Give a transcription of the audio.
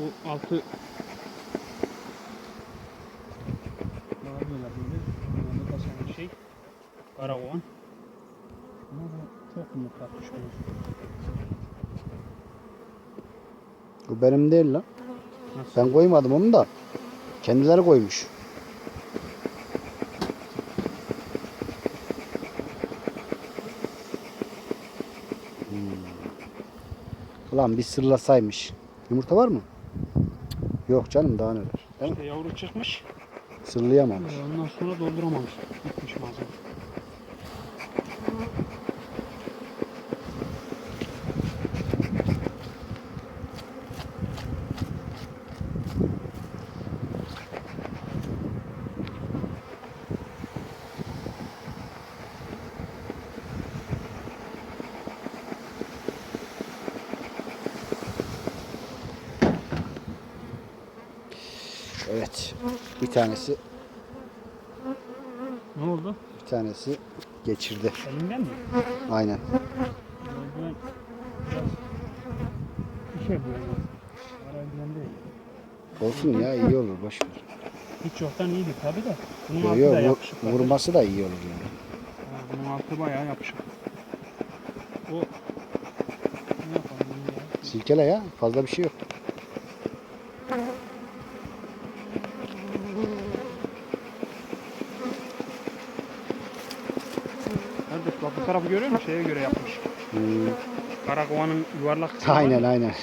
Şu altı Daha böyle böyle. Burada da sana şey. Karakovan. Ama bu çok yumurtlatmış bunu. Bu benim değil lan. Nasıl? Ben koymadım onu da. Kendileri koymuş. Hmm. Ulan bir sırlasaymış. Yumurta var mı? Yok canım daha neler. Değil mi? İşte yavru çıkmış. Sırlayamamış. Ondan sonra dolduramamış. Gitmiş malzeme. Evet. Bir tanesi Ne oldu? bir tanesi geçirdi. Elinden mi? Aynen. Ben biraz işe böyle. Arabilen değil. Olsun ya iyi olur boş ver. Hiç yoktan iyiydi tabi de. Bunun Yo, altı yo, da vur- yapışık. kardeş. vurması da iyi olur yani. Ha, bunun altı bayağı yapışık. O ne yapalım bunu ya? Silkele ya fazla bir şey yok. Bak bu tarafı görüyor musun? Şeye göre yapmış. Hmm, Karakovanın yuvarlak kısmı aynen aynen.